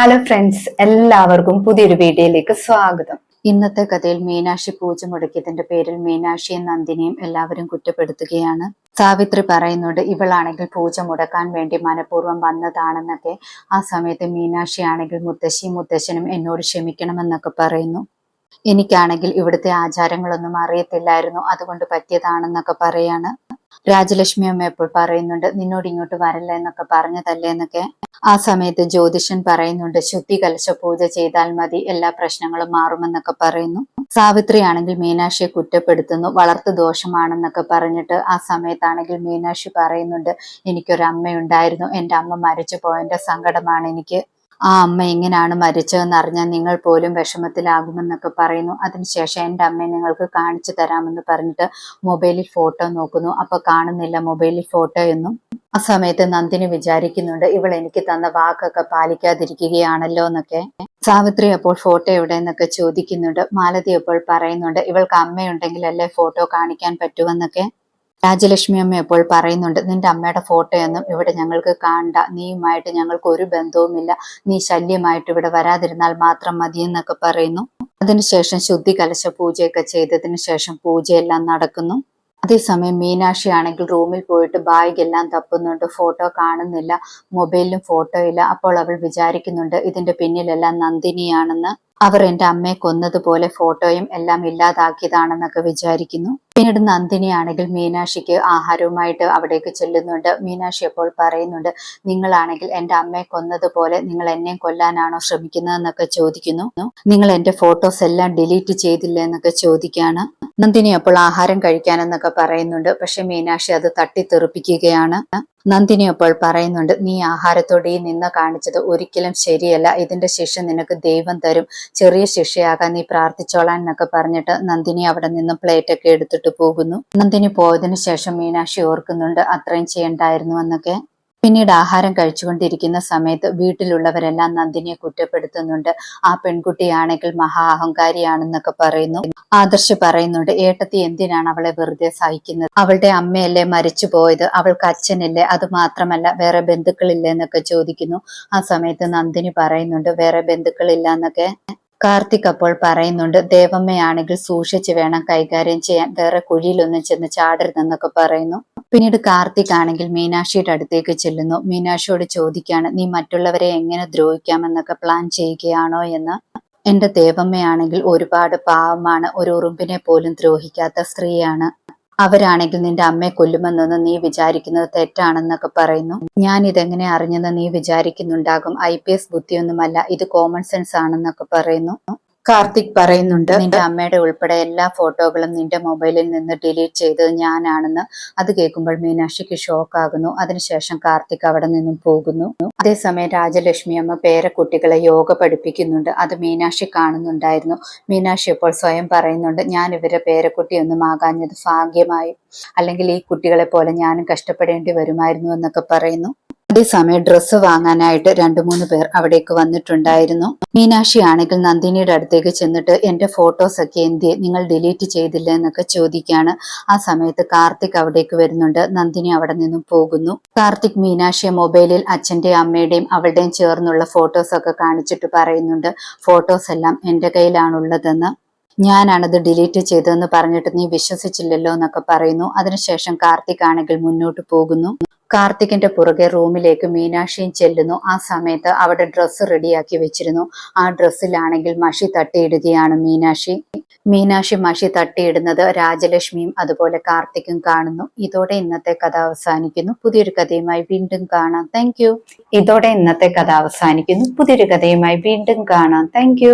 Hello friends എല്ലാവർക്കും പുതിയൊരു വീഡിയോയിലേക്ക് സ്വാഗതം. ഇന്നത്തെ കഥയിൽ മീനാക്ഷി പൂജ മുടക്കിയതിന്റെ പേരിൽ മീനാക്ഷിയും നന്ദിനിയും എല്ലാവരും കുറ്റപ്പെടുത്തുകയാണ്. സാവിത്രി പറയുന്നുണ്ട് ഇവളാണെങ്കിൽ പൂജ മുടക്കാൻ വേണ്ടി മനഃപൂർവം വന്നതാണെന്നൊക്കെ. ആ സമയത്ത് മീനാക്ഷി ആണെങ്കിൽ മുത്തശ്ശിയും മുത്തശ്ശനും എന്നോട് ക്ഷമിക്കണമെന്നൊക്കെ പറയുന്നു. എനിക്കാണെങ്കിൽ ഇവിടുത്തെ ആചാരങ്ങളൊന്നും അറിയത്തില്ലായിരുന്നു അതുകൊണ്ട് പറ്റിയതാണെന്നൊക്കെ പറയാണ്. രാജലക്ഷ്മി അമ്മ എപ്പോൾ പറയുന്നുണ്ട് നിന്നോട് ഇങ്ങോട്ട് വരല്ല എന്നൊക്കെ പറഞ്ഞതല്ലേ എന്നൊക്കെ. ആ സമയത്ത് ജ്യോതിഷൻ പറയുന്നുണ്ട് ശുദ്ധി കലശ പൂജ ചെയ്താൽ മതി എല്ലാ പ്രശ്നങ്ങളും മാറുമെന്നൊക്കെ പറയുന്നു. സാവിത്രി ആണെങ്കിൽ മീനാക്ഷിയെ കുറ്റപ്പെടുത്തുന്നു വളർത്തു ദോഷമാണെന്നൊക്കെ പറഞ്ഞിട്ട് ആ സമയത്താണെങ്കിൽ മീനാക്ഷി പറയുന്നുണ്ട് എനിക്കൊരു അമ്മയുണ്ടായിരുന്നു എന്റെ അമ്മ മരിച്ചു പോയതിന്റെ സങ്കടമാണ് എനിക്ക്. ആ അമ്മ എങ്ങനെയാണ് മരിച്ചതെന്ന് അറിഞ്ഞാൽ നിങ്ങൾ പോലും വിഷമത്തിലാകുമെന്നൊക്കെ പറയുന്നു. അതിനുശേഷം എന്റെ അമ്മയെ നിങ്ങൾക്ക് കാണിച്ചു തരാമെന്ന് പറഞ്ഞിട്ട് മൊബൈലിൽ ഫോട്ടോ നോക്കുന്നു. അപ്പൊ കാണുന്നില്ല മൊബൈലിൽ ഫോട്ടോ എന്നും. ആ സമയത്ത് നന്ദിനി വിചാരിക്കുന്നുണ്ട് ഇവൾ എനിക്ക് തന്ന വാക്കൊക്കെ പാലിക്കാതിരിക്കുകയാണല്ലോ എന്നൊക്കെ. സാവിത്രി അപ്പോൾ ഫോട്ടോ എവിടെ എന്നൊക്കെ ചോദിക്കുന്നുണ്ട്. മാലതി അപ്പോൾ പറയുന്നുണ്ട് ഇവൾക്ക് അമ്മയുണ്ടെങ്കിലല്ലേ ഫോട്ടോ കാണിക്കാൻ പറ്റുമെന്നൊക്കെ രാജലക്ഷ്മി അമ്മ എപ്പോൾ പറയുന്നുണ്ട് നിന്റെ അമ്മയുടെ ഫോട്ടോയൊന്നും ഇവിടെ ഞങ്ങൾക്ക് കാണണ്ട. നീയുമായിട്ട് ഞങ്ങൾക്ക് ഒരു ബന്ധവുമില്ല. നീ ശല്യമായിട്ട് ഇവിടെ വരാതിരുന്നാൽ മാത്രം മതി എന്നൊക്കെ പറയുന്നു. അതിനുശേഷം ശുദ്ധി കലശ പൂജയൊക്കെ ചെയ്തതിനു ശേഷം പൂജയെല്ലാം നടക്കുന്നു. അതേസമയം മീനാക്ഷി ആണെങ്കിൽ റൂമിൽ പോയിട്ട് ബാഗ് എല്ലാം തപ്പുന്നുണ്ട് ഫോട്ടോ കാണുന്നില്ല മൊബൈലിലും ഫോട്ടോ ഇല്ല. അപ്പോൾ അവൾ വിചാരിക്കുന്നുണ്ട് ഇതിന്റെ പിന്നിലെല്ലാം നന്ദിനിയാണെന്ന്. അവർ എന്റെ അമ്മയെ കൊന്നതുപോലെ ഫോട്ടോയും എല്ലാം ഇല്ലാതാക്കിയതാണെന്നൊക്കെ വിചാരിക്കുന്നു. പിന്നീട് നന്ദിനി ആണെങ്കിൽ മീനാക്ഷിക്ക് ആഹാരവുമായിട്ട് അവിടേക്ക് ചെല്ലുന്നുണ്ട്. മീനാക്ഷി അപ്പോൾ പറയുന്നുണ്ട് നിങ്ങളാണെങ്കിൽ എന്റെ അമ്മയെ കൊന്നതുപോലെ നിങ്ങൾ എന്നെയും കൊല്ലാനാണോ ശ്രമിക്കുന്നതെന്നൊക്കെ ചോദിക്കുന്നു. നിങ്ങൾ എന്റെ ഫോട്ടോസ് എല്ലാം ഡിലീറ്റ് ചെയ്തില്ലെന്നൊക്കെ ചോദിക്കാണ് നന്ദിനി അപ്പോൾ ആഹാരം കഴിക്കാനെന്നൊക്കെ പറയുന്നുണ്ട്. പക്ഷെ മീനാക്ഷി അത് തട്ടിത്തെറിപ്പിക്കുകയാണ്. നന്ദിനി അപ്പോൾ പറയുന്നുണ്ട് നീ ആഹാരത്തോടെ ഈ നിന്ന് കാണിച്ചത് ഒരിക്കലും ശരിയല്ല. ഇതിന്റെ ശിക്ഷ നിനക്ക് ദൈവം തരും. ചെറിയ ശിക്ഷയാകാൻ നീ പ്രാർത്ഥിച്ചോളാൻ എന്നൊക്കെ പറഞ്ഞിട്ട് നന്ദിനി അവിടെ നിന്ന് പ്ലേറ്റ് ഒക്കെ എടുത്തിട്ട് പോകുന്നു. നന്ദിനി പോയതിനു ശേഷം മീനാക്ഷി ഓർക്കുന്നുണ്ട് അത്രയും ചെയ്യണ്ടായിരുന്നു എന്നൊക്കെ. പിന്നീട് ആഹാരം കഴിച്ചുകൊണ്ടിരിക്കുന്ന സമയത്ത് വീട്ടിലുള്ളവരെല്ലാം നന്ദിനിയെ കുറ്റപ്പെടുത്തുന്നുണ്ട്. ആ പെൺകുട്ടിയാണെങ്കിൽ മഹാ അഹങ്കാരിയാണെന്നൊക്കെ പറയുന്നു. ആദർശ് പറയുന്നുണ്ട് ഏട്ടത്തി എന്തിനാണ് അവളെ വെറുതെ സഹിക്കുന്നത്? അവളുടെ അമ്മയല്ലേ മരിച്ചു പോയത്? അവൾക്ക് അച്ഛനില്ലേ? അത് മാത്രമല്ല വേറെ ബന്ധുക്കളില്ലേ? എന്നൊക്കെ ചോദിക്കുന്നു. ആ സമയത്ത് നന്ദിനി പറയുന്നുണ്ട് വേറെ ബന്ധുക്കളില്ല എന്നൊക്കെ. കാർത്തിക് അപ്പോൾ പറയുന്നുണ്ട് ദേവമ്മയാണെങ്കിൽ സൂക്ഷിച്ച് വേണം കൈകാര്യം ചെയ്യാൻ. വേറെ കുഴിയിലൊന്നും ചെന്ന് ചാടരുതെന്നൊക്കെ പറയുന്നു. പിന്നീട് കാർത്തിക് ആണെങ്കിൽ മീനാക്ഷിയുടെ അടുത്തേക്ക് ചെല്ലുന്നു. മീനാക്ഷിയോട് ചോദിക്കാണ് നീ മറ്റുള്ളവരെ എങ്ങനെ ദ്രോഹിക്കാമെന്നൊക്കെ പ്ലാൻ ചെയ്യുകയാണോ എന്ന്? എന്റെ ദേവമ്മയാണെങ്കിൽ ഒരുപാട് പാവമാണ് ഒരു ഉറുമ്പിനെ പോലും ദ്രോഹിക്കാത്ത സ്ത്രീയാണ്. അവരാണെങ്കിൽ നിന്റെ അമ്മയെ കൊല്ലുമെന്നൊന്ന് നീ വിചാരിക്കുന്നത് തെറ്റാണെന്നൊക്കെ പറയുന്നു. ഞാൻ ഇതെങ്ങനെ അറിഞ്ഞെന്ന് നീ വിചാരിക്കുന്നുണ്ടാകും. ഐ പി എസ് ബുദ്ധിയൊന്നുമല്ല ഇത് കോമൺ സെൻസ് ആണെന്നൊക്കെ പറയുന്നു. കാർത്തിക് പറയുന്നുണ്ട്. നിന്റെ അമ്മയുടെ ഉൾപ്പെടെ എല്ലാ ഫോട്ടോകളും നിന്റെ മൊബൈലിൽ നിന്ന് ഡിലീറ്റ് ചെയ്തത് ഞാനാണെന്ന്. അത് കേൾക്കുമ്പോൾ മീനാക്ഷിക്ക് ഷോക്ക് ആകുന്നു അതിനുശേഷം കാർത്തിക് അവിടെ നിന്നും പോകുന്നു. അതേസമയം രാജലക്ഷ്മി അമ്മ പേരക്കുട്ടികളെ യോഗ പഠിപ്പിക്കുന്നുണ്ട്. അത് മീനാക്ഷി കാണുന്നുണ്ടായിരുന്നു. മീനാക്ഷി ഇപ്പോൾ സ്വയം പറയുന്നുണ്ട് ഞാൻ ഇവരെ പേരക്കുട്ടിയൊന്നും ആകാഞ്ഞത് ഭാഗ്യമായി. അല്ലെങ്കിൽ ഈ കുട്ടികളെ പോലെ ഞാനും കഷ്ടപ്പെടേണ്ടി വരുമായിരുന്നു എന്നൊക്കെ പറയുന്നു. അതേസമയം ഡ്രസ്സ് വാങ്ങാനായിട്ട് രണ്ടു മൂന്ന് പേർ അവിടേക്ക് വന്നിട്ടുണ്ടായിരുന്നു. മീനാക്ഷി ആണെങ്കിൽ നന്ദിനിയുടെ അടുത്തേക്ക് ചെന്നിട്ട് എന്റെ ഫോട്ടോസ് ഒക്കെ എന്തിയെ? നിങ്ങൾ ഡിലീറ്റ് ചെയ്തില്ല? എന്നൊക്കെ ചോദിക്കാണ് ആ സമയത്ത് കാർത്തിക് അവിടേക്ക് വരുന്നുണ്ട്. നന്ദിനി അവിടെ നിന്നും പോകുന്നു. കാർത്തിക് മീനാക്ഷിയെ മൊബൈലിൽ അച്ഛന്റെയും അമ്മയുടെയും അവളുടെയും ചേർന്നുള്ള ഫോട്ടോസ് ഒക്കെ കാണിച്ചിട്ട് പറയുന്നുണ്ട് ഫോട്ടോസ് എല്ലാം എന്റെ കയ്യിലാണുള്ളതെന്ന്. ഞാനാണത് ഡിലീറ്റ് ചെയ്തതെന്ന് പറഞ്ഞിട്ട് നീ വിശ്വസിച്ചില്ലല്ലോ? എന്നൊക്കെ പറയുന്നു. അതിനുശേഷം കാർത്തിക് ആണെങ്കിൽ മുന്നോട്ട് പോകുന്നു. കാർത്തികിന്റെ പുറകെ റൂമിലേക്ക് മീനാക്ഷിയും ചെല്ലുന്നു. ആ സമയത്ത് അവിടെ ഡ്രസ്സ് റെഡിയാക്കി വെച്ചിരുന്നു. ആ ഡ്രസ്സിലാണെങ്കിൽ മഷി തട്ടിയിടുകയാണ് മീനാക്ഷി. മീനാക്ഷി മഷി തട്ടിയിടുന്നത് രാജലക്ഷ്മിയും അതുപോലെ കാർത്തിക്കും കാണുന്നു. ഇതോടെ ഇന്നത്തെ കഥ അവസാനിക്കുന്നു. പുതിയൊരു കഥയുമായി വീണ്ടും കാണാം. താങ്ക് ഇതോടെ ഇന്നത്തെ കഥ അവസാനിക്കുന്നു. പുതിയൊരു കഥയുമായി വീണ്ടും കാണാം. താങ്ക്